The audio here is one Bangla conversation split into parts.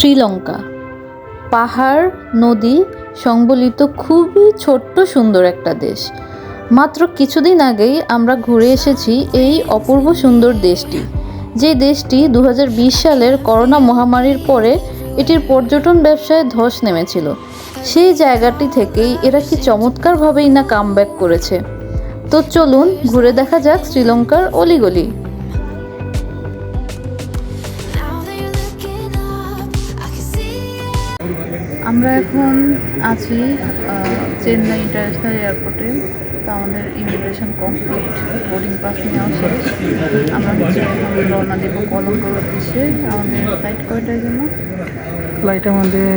শ্রীলঙ্কা। পাহাড়, নদী সংবলিত খুবই ছোট্ট সুন্দর একটা দেশ। মাত্র কিছুদিন আগেই আমরা ঘুরে এসেছি এই অপূর্ব সুন্দর দেশটি। যে দেশটি দু হাজার বিশ সালের করোনা মহামারীর পরে এটির পর্যটন ব্যবসায় ধস নেমেছিল। সেই জায়গাটি থেকেই এরা কি চমৎকারভাবেই না কামব্যাক করেছে। তো চলুন ঘুরে দেখা যাক শ্রীলঙ্কার অলিগলি। আমরা এখন আছি চেন্নাই ইন্টারন্যাশনাল এয়ারপোর্টে। তো আমাদের ইমিগ্রেশন কমপ্লিট বোর্ডিং পাস নেওয়া শেষ। আমরা হচ্ছে এখন রওনা দেব কলম্বোর উদ্দেশ্যে। আমাদের ফ্লাইট কয়টার জন্য? ফ্লাইট আমাদের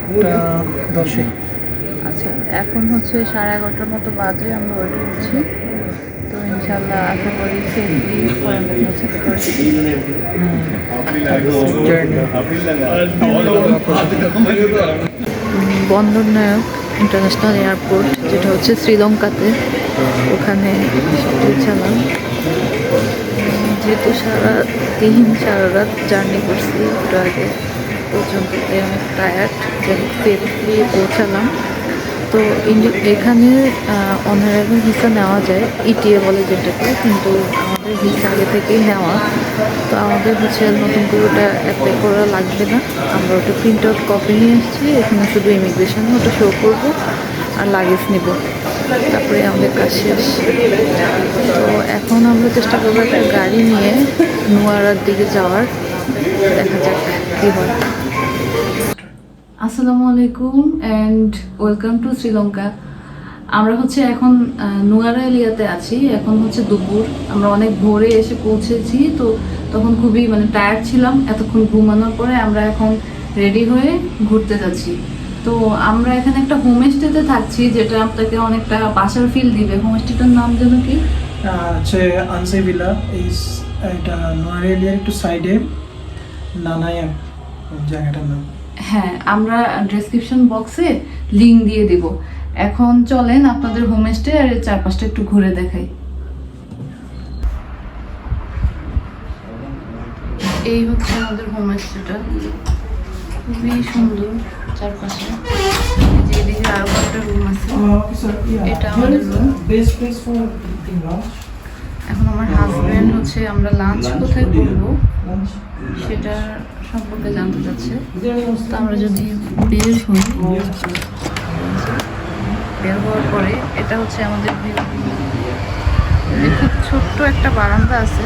একটা দশে। আচ্ছা এখন হচ্ছে সাড়ে এগারোটার মতো বাজে আমরা ওয়েট করছি। তো ইনশাল্লাহ আশা করি সেফলি কলম্বো পৌঁছাতে পারছি বন্দরনায়ক ইন্টারন্যাশনাল এয়ারপোর্ট যেটা হচ্ছে শ্রীলঙ্কাতে। ওখানে পৌঁছালাম যেহেতু সারা দিন, সারা রাত জার্নি করছি একটু আগে পর্যন্ত আমি টায়ার্ড যেহেতু পৌঁছালাম। তো এখানে অনারেবল ভিসা নেওয়া যায় ইটিএ বলে যেটাকে, কিন্তু আমাদের ভিসা আগে থেকেই নেওয়া। তো আমাদের হচ্ছে নতুন করে ওটা অ্যাপ্লাই করা লাগবে না। আমরা ওটা প্রিন্ট আউট কপি নিয়ে এসেছি, এখানে শুধু ইমিগ্রেশন ওটা শো করব আর লাগেজ নিব। তারপরে আমাদের কাজ শেষ। তো এখন আমরা চেষ্টা করব একটা গাড়ি নিয়ে, নোয়ারার দিকে যাওয়ার। দেখা যাক কী হয়। আসসালামু আলাইকুম অ্যান্ড ওয়েলকাম টু শ্রীলঙ্কা আমরা হচ্ছে এখন নুয়ারা এলিয়াতে আছি। এখন হচ্ছে দুপুর। আমরা অনেক ভোরে এসে পৌঁছেছি, তো তখন খুবই মানে টায়ার্ড ছিলাম। এতক্ষণ ঘুমানোর পরে আমরা এখন রেডি হয়ে ঘুরতে যাচ্ছি। তো আমরা এখানে একটা হোমস্টেতে থাকছি, যেটা আপনাকে অনেকটা বাসার ফিল দিবে। হোমস্টেটার নাম যেন কি? হচ্ছে আনসে ভিলা এই এটা নোয়ারেলিয়ার একটু সাইডে নানায়াম জায়গাটার নাম। হ্যাঁ আমরা ডেসক্রিপশন বক্সে লিংক দিয়ে দিব। এখন চলেন আপনাদের হোমস্টে আর এর চারপাশটা একটু ঘুরে দেখাই। এই হচ্ছে আমাদের হোমস্টেটা খুবই সুন্দর চারপাশে। এই যে এদিকে আরও কয়েকটা রুম আছে। এটা আমাদের ইটিং লাঞ্চ এখন আমার হাজব্যান্ড হচ্ছে আমরা লাঞ্চ কোথায় করব? সেটা সম্পর্কে জানতে চাচ্ছে। তো আমরা যদি বের হই বের হওয়ার পরে এটা হচ্ছে আমাদের খুব ছোট্ট একটা বারান্দা আছে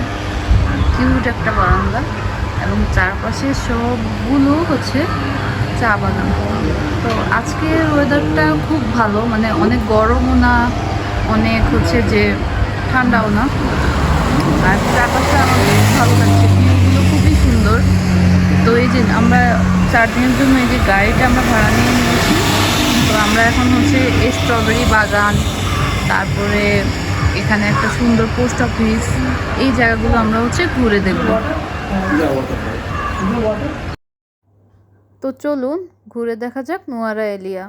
কিউট একটা বারান্দা এবং চারপাশে সবগুলো হচ্ছে চা বাগান। তো আজকের ওয়েদারটা খুব ভালো মানে অনেক গরমও না অনেক হচ্ছে যে ঠান্ডাও না। আর চারপাশে আমার খুব ভালো লাগছে ভিউগুলো খুবই সুন্দর তো এই যে আমরা চার দিনের জন্য এই যে গাড়িটা আমরা ভাড়া নিয়ে নিয়েছি। তো আমরা এখন হচ্ছে স্ট্রবেরি বাগান, তারপরে এখানে একটা সুন্দর পোস্ট অফিস এই জায়গাগুলো আমরা হচ্ছে ঘুরে দেখব। তো চলুন, ঘুরে দেখা যাক Nuwara Eliya.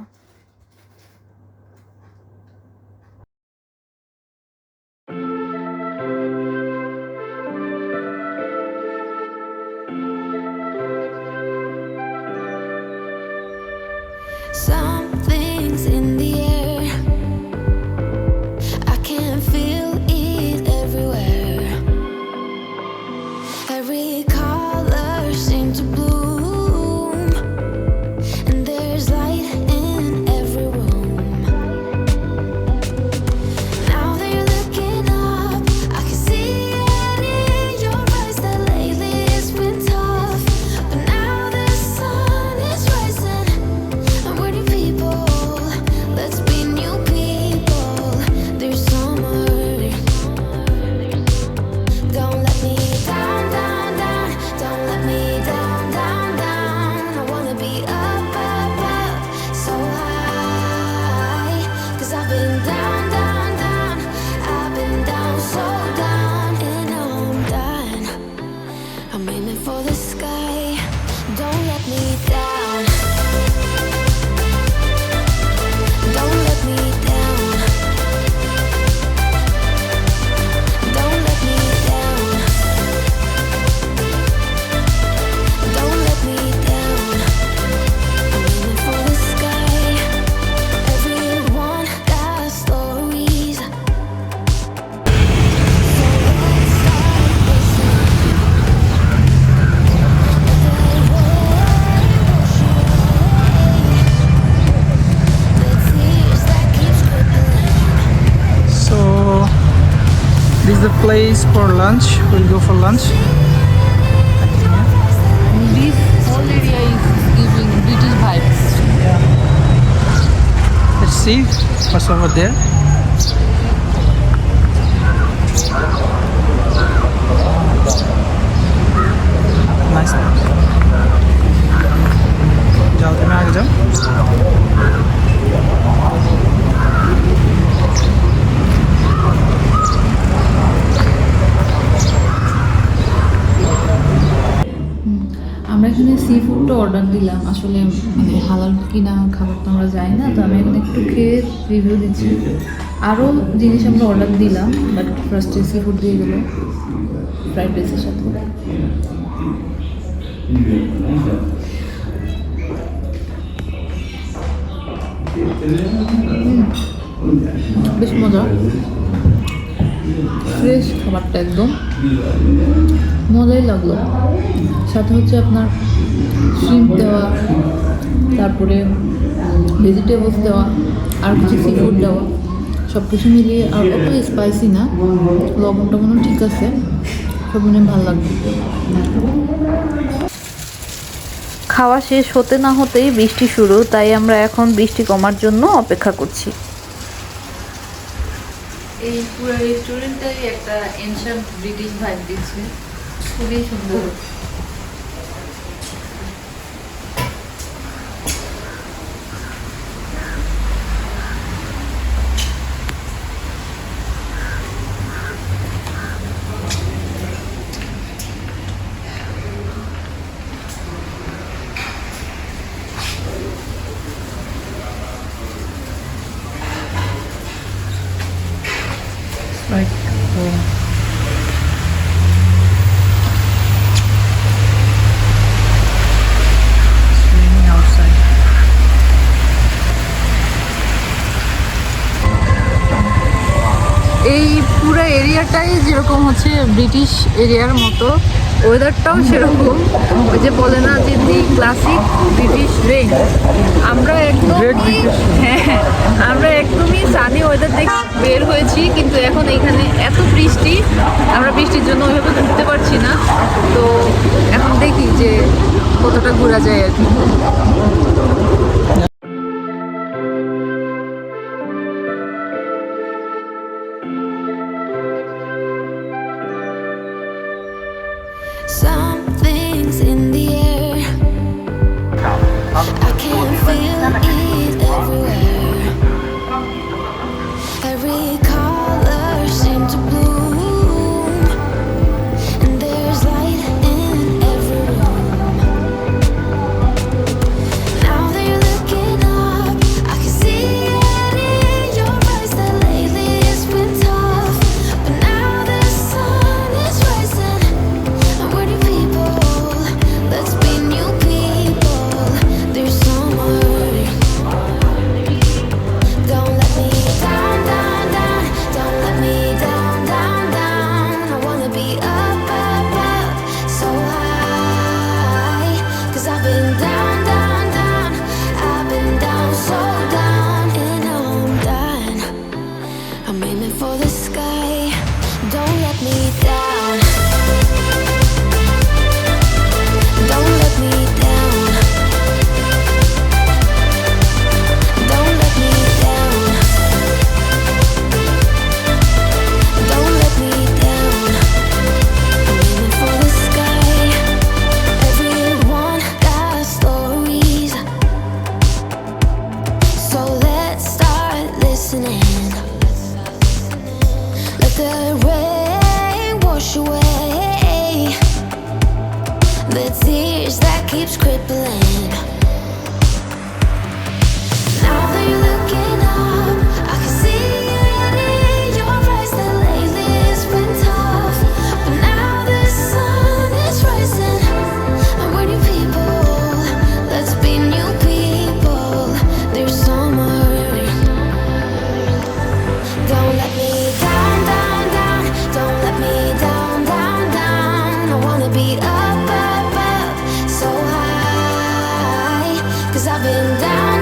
Place for lunch. We'll go for lunch. This whole area is giving British vibes. Let's see what's over there. Nice. Order দিলাম। আসলে মানে হালাল কিনা খাবার তো আমরা যাই না, তো আমি এখানে একটু খেয়ে রিভিউ দিচ্ছি। আরও জিনিস আমরা অর্ডার দিলাম বাট ফার্স্টে সি ফুড দিয়ে গেলো ফ্রাইড রাইসের সাথে। বেশ মজা ফ্রেশ খাবারটা একদম। মজাই লাগল। সাথে হচ্ছে আপনার শ্রিম্প দেওয়া, তারপরে ভেজিটেবলস দেওয়া, আর কিছু সি ফুড দেওয়া। সব কিছু মিলিয়ে আর অত স্পাইসি না। লবণটা মনে ঠিক আছে। সব মনে ভালো লাগবে খাওয়া শেষ হতে না হতেই বৃষ্টি শুরু, তাই আমরা এখন বৃষ্টি কমার জন্য অপেক্ষা করছি। এই পুরো রেস্টুরেন্টটাই একটা এনশান্ট ব্রিটিশ ভাইব দিচ্ছে। খুবই সুন্দর। ব্রিটিশ এরিয়ার মতো। ওয়েদারটাও সেরকম। ওই যে বলে না যে দি ক্লাসিক ব্রিটিশ রেঞ্জ আমরা একদম Great হ্যাঁ আমরা একদমই সানি ওয়েদার দেখে বের হয়েছি কিন্তু এখন এখানে এত বৃষ্টি আমরা বৃষ্টির জন্য ওইভাবে ঘুরতে পারছি না। তো এখন দেখি যে কতটা ঘোরা যায় আর কি। Keeps crippling. Cause I've been down,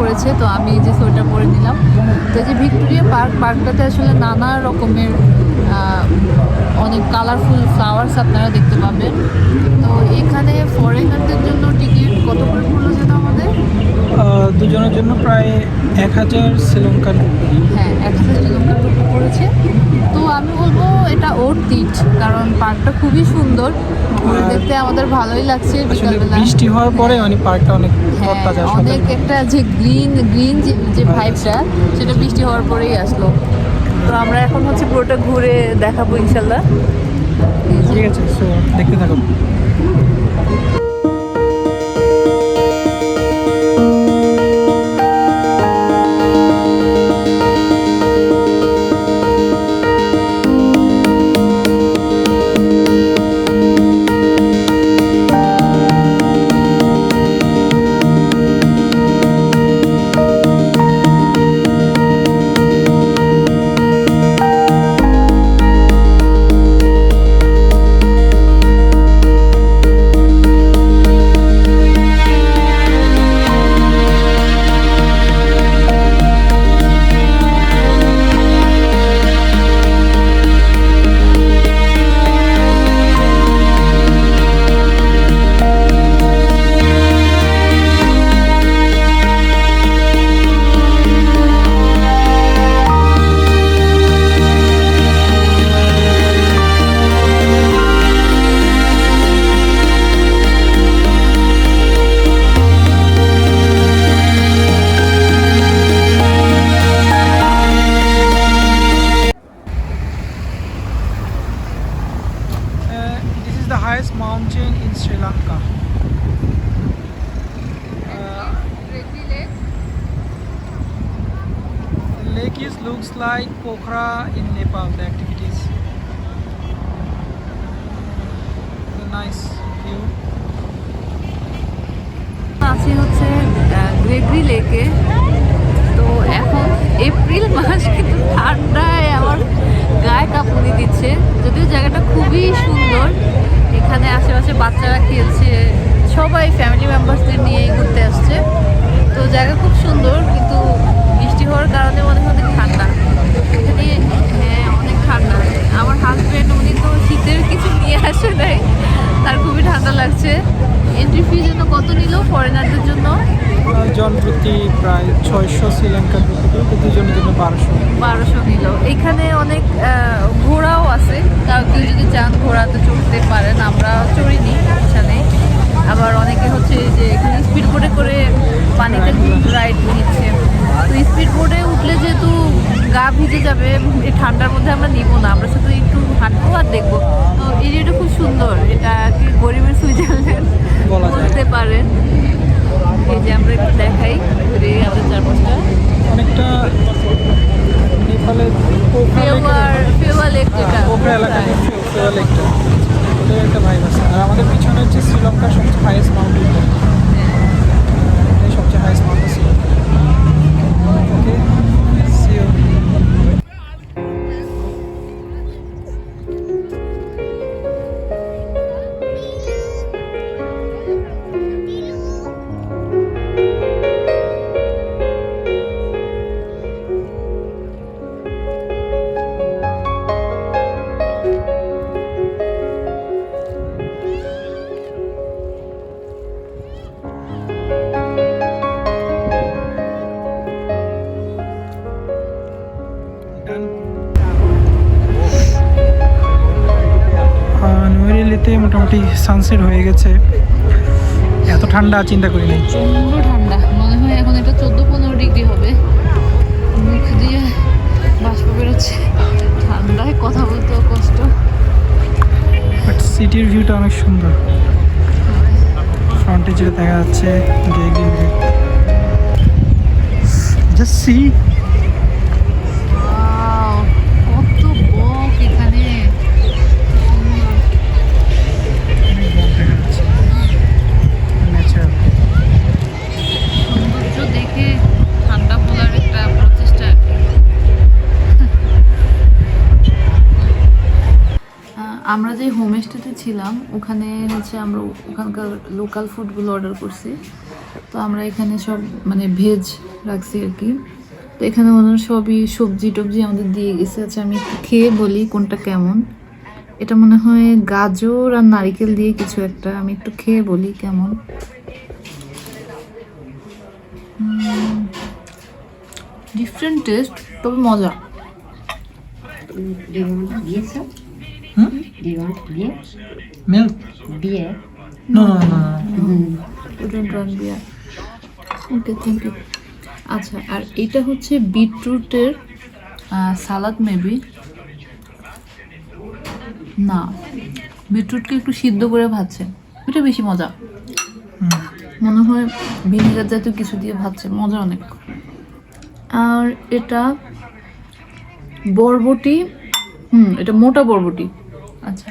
পড়েছে তো আমি এই যে সোয়েটার পরে নিলাম। তো যে ভিক্টোরিয়া পার্ক পার্কটাতে আসলে নানা রকমের অনেক কালারফুল ফ্লাওয়ার্স আপনারা দেখতে পাবেন। তো এখানে ফরেনারদের জন্য টিকিট কত করে পড়ল যেন আমাদের? দুজনের জন্য প্রায় এক হাজার শ্রীলঙ্কার হ্যাঁ এক হাজার শ্রীলঙ্কার পড়েছে। তো আমি বলব এটা ওর তিট কারণ পার্কটা খুবই সুন্দর। দেখতে আমাদের ভালোই লাগছে বিকালবেলা। বৃষ্টি হওয়ার পরে মানে পার্কটা অনেক হ্যাঁ তরতাজা অনেক একটা যে গ্রিন গ্রিন যে ভাইবটা সেটা বৃষ্টি হওয়ার পরেই আসলো। তো আমরা এখন হচ্ছে পুরোটা ঘুরে দেখাবো ইনশাল্লাহ ঠিক আছে দেখতে থাকো। গ্রেগরি লেকে। তো এখন এপ্রিল মাস, কিন্তু ঠান্ডায় আমার গায়ে কাঁপুনি দিচ্ছে। যদিও জায়গাটা খুবই সুন্দর। এখানে আশেপাশে বাচ্চারা খেলছে। সবাই ফ্যামিলি মেম্বারসদের নিয়েই ঘুরতে আসছে। তো জায়গা খুব সুন্দর, কিন্তু বৃষ্টি হওয়ার কারণে মনে অনেক ঠান্ডা। এখানে হ্যাঁ অনেক ঠান্ডা। আমার হাজব্যান্ড উনি তো শীতের কিছু নিয়ে আসে নাই। তার খুবই ঠান্ডা লাগছে। এন্ট্রি ফি জন্য কত নিল? ফরেনারদের জন্য। জন প্রতি প্রায় ছয়শো শ্রীলঙ্কান রুপি তো দুজনের জন্য বারোশো। বারোশো নিল এখানে অনেক ঘোড়াও আছে। কাউ কেউ যদি চান ঘোড়াতে চড়তে পারেন আমরা চড়িনি নেই আবার অনেকে হচ্ছে যে এখানে স্পিড বোটে করে পানিতে রাইড নিচ্ছে। তো স্পিড বোটে উঠলে যেহেতু গা ভিজে যাবে এই ঠান্ডার মধ্যে আমরা নিব না আমরা শুধু একটু হাঁটবো আর দেখব। তো এরিয়াটা খুব সুন্দর এটা কি গরিবের সুইজারল্যান্ড। বলতে পারেন। এই যে আমরা একটু দেখাই ঘুরে আমাদের চারপাশটা। অনেকটা নেপালের ফেওয়া লেক যেটা। পোখরা এলাকা ফেওয়া লেকটা ওদের একটা ভাইব আছে। আর আমাদের পিছনে হচ্ছে শ্রীলঙ্কার সবচেয়ে হাইয়েস্ট মাউন্টেন এটাই সবচেয়ে হাইয়েস্ট মাউন্টেন নৈরেলিতে মোটামুটি সানসেট হয়ে গেছে। এত ঠান্ডা চিন্তা করি নাই। ঠান্ডা। মনে হয় এখন এটা চোদ্দ পনেরো ডিগ্রি হবে। মুখ দিয়ে বাষ্প বেরোচ্ছে। ঠান্ডায় কথা বলতেও কষ্ট। বাট সিটির ভিউটা অনেক সুন্দর। ফ্রন্টে যেটা দেখা যাচ্ছে জাস্ট সি আমরা যে হোমস্টেতে ছিলাম, ওখানে হচ্ছে আমরা ওখানকার লোকাল ফুডগুলো অর্ডার করছি। তো আমরা এখানে সব মানে ভেজ রাখছি আর কি। তো এখানে মনে হয় সবই সবজি টবজি আমাদের দিয়ে গেছে। আচ্ছা আমি খেয়ে বলি কোনটা কেমন। এটা মনে হয় গাজর আর নারিকেল দিয়ে কিছু একটা। আমি একটু খেয়ে বলি কেমন। ডিফারেন্ট টেস্ট তবে মজা। Do you want? Hmm? Do you want beer? Milk? Beer. No, no, no, no. We don't want beer. Okay thank you আচ্ছা আর এটা হচ্ছে বিটরুটের সালাদ মেবি না বিটরুটকে একটু সিদ্ধ করে ভাজছে এটা বেশি মজা হুম। মনে হয় ভিনেগার জাতীয় কিছু দিয়ে ভাজছে মজা অনেক আর এটা বরবটি হুম এটা মোটা বরবটি আচ্ছা।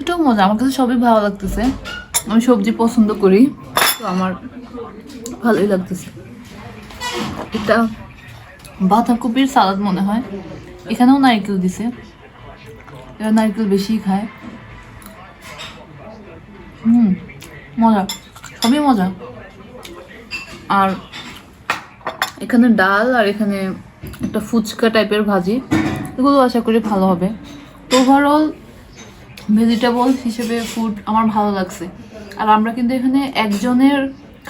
এটাও মজা, আমার কাছে সবই ভালো লাগতেছে। আমি সবজি পছন্দ করি, তো আমার ভালোই লাগতেছে। এটা বাঁধাকপির সালাদ মনে হয়। এখানেও নারকেল দিছে। এরা নারকেল বেশি খায়। হুম, মজা, সবই মজা। আর এখানে ডাল আর এখানে একটা ফুচকা টাইপের ভাজি। এগুলো আশা করি ভালো হবে। তো ওভারঅল ভেজিটেবল হিসেবে ফুড আমার ভালো লাগছে। আর আমরা কিন্তু এখানে একজনের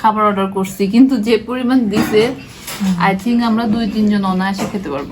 খাবার অর্ডার করছি, কিন্তু যে পরিমাণ দিছে আই থিঙ্ক আমরা দুই তিনজন অনায়াসে খেতে পারব।